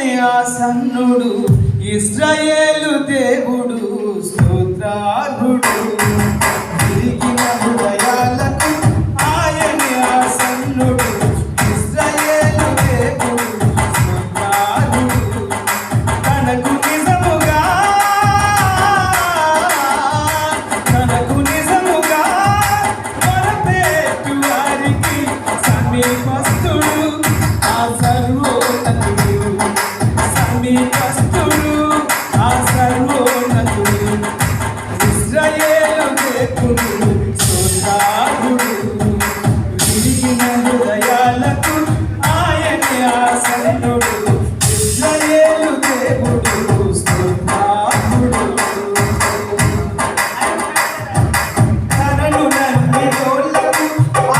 ఆయనే ఆసన్నుడు ఇస్రాయేలు దేవుడు స్తోత్రార్హుడు. Thank you.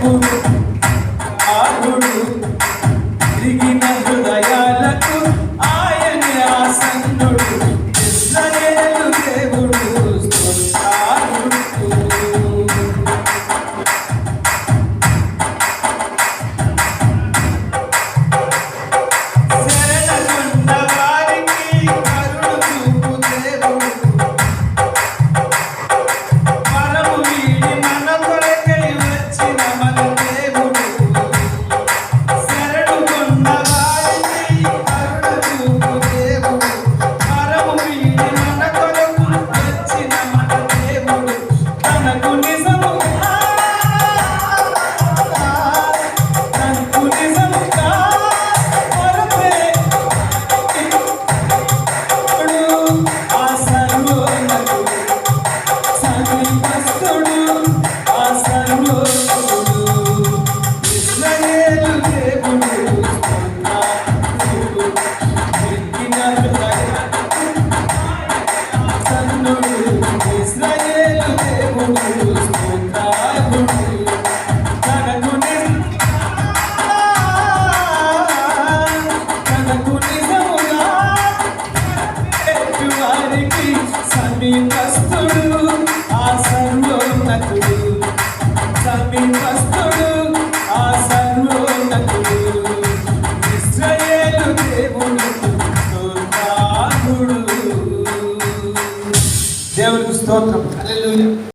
嗯 ஸ்தோத்திரம்